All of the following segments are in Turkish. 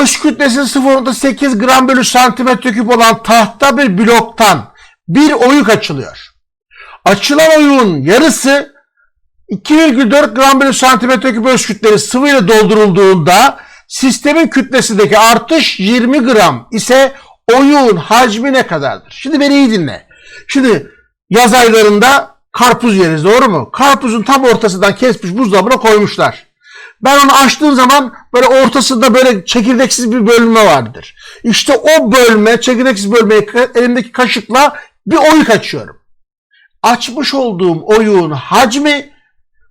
Öz kütlesi 0.8 gram bölü santimetre küp olan tahta bir bloktan bir oyuk açılıyor. Açılan oyuğun yarısı 2,4 gram bölü santimetre küp öz kütleli sıvıyla doldurulduğunda sistemin kütlesindeki artış 20 gram ise oyuğun hacmi ne kadardır? Şimdi beni iyi dinle. Şimdi yaz aylarında karpuz yeriz doğru mu? Karpuzun tam ortasından kesmiş buzdolabına koymuşlar. Ben onu açtığım zaman böyle ortasında böyle çekirdeksiz bir bölme vardır. İşte o bölme, çekirdeksiz bölmeyi elimdeki kaşıkla bir oyuk açıyorum. Açmış olduğum oyuğun hacmi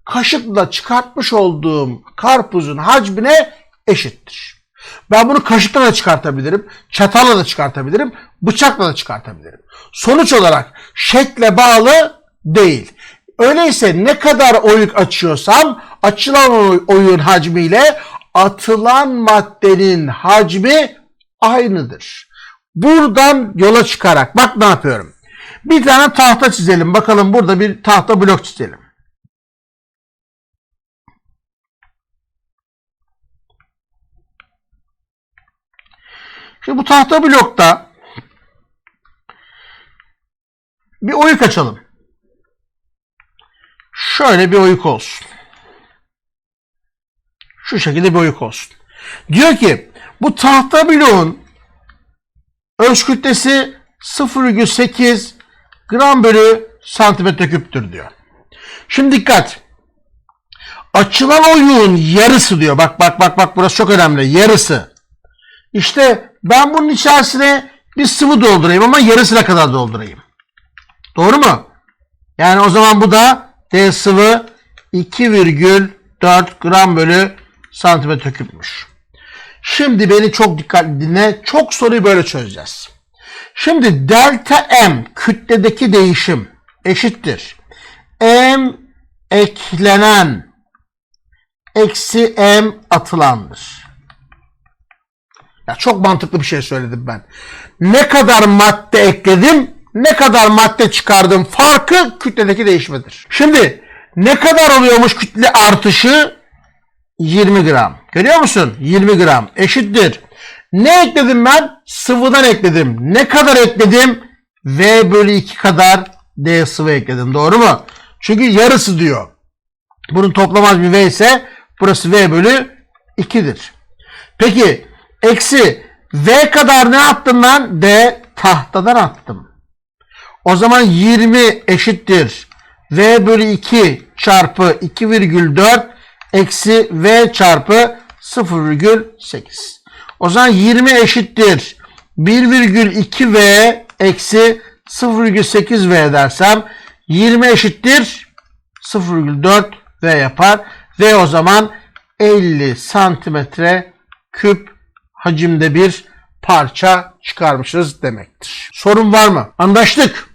kaşıkla çıkartmış olduğum karpuzun hacmine eşittir. Ben bunu kaşıkla da çıkartabilirim, çatalla da çıkartabilirim, bıçakla da çıkartabilirim. Sonuç olarak şekle bağlı değil. Öyleyse ne kadar oyuk açıyorsam açılan oy- oyun hacmiyle atılan maddenin hacmi aynıdır. Buradan yola çıkarak bak ne yapıyorum. Bir tane tahta çizelim. Bakalım burada bir tahta blok çizelim. Şimdi bu tahta blokta bir oyuk açalım. Şöyle bir oyuk olsun. Şu şekilde bir oyuk olsun. Diyor ki bu tahta bloğun öz kütlesi 0,8 gram bölü santimetre küptür diyor. Şimdi dikkat. Açılan oyuğun yarısı diyor. Bak bak bak bak burası çok önemli. Yarısı. İşte ben bunun içerisine bir sıvı doldurayım ama yarısına kadar doldurayım. Doğru mu? Yani o zaman bu da D sıvı 2,4 gram bölü santimetre küpmüş. Şimdi beni çok dikkatli dinle. Çok soruyu böyle çözeceğiz. Şimdi delta M kütledeki değişim eşittir. M eklenen eksi M atılandır. Ya çok mantıklı bir şey söyledim ben. Ne kadar madde ekledim, ne kadar madde çıkardım farkı kütledeki değişmedir. Şimdi ne kadar oluyormuş kütle artışı? 20 gram. Görüyor musun? 20 gram eşittir. Ne ekledim ben? Sıvıdan ekledim. Ne kadar ekledim? V bölü 2 kadar D sıvı ekledim. Doğru mu? Çünkü yarısı diyor. Bunun toplamaz bir V ise burası V bölü 2'dir. Peki eksi V kadar ne attım ben? D tahtadan attım. O zaman 20 eşittir. V bölü 2 çarpı 2,4 eksi V çarpı 0,8. O zaman 20 eşittir. 1,2V eksi 0,8V dersem 20 eşittir 0,4V yapar. Ve o zaman 50 santimetre küp hacimde bir parça çıkarmışız demektir. Sorun var mı? Anlaştık.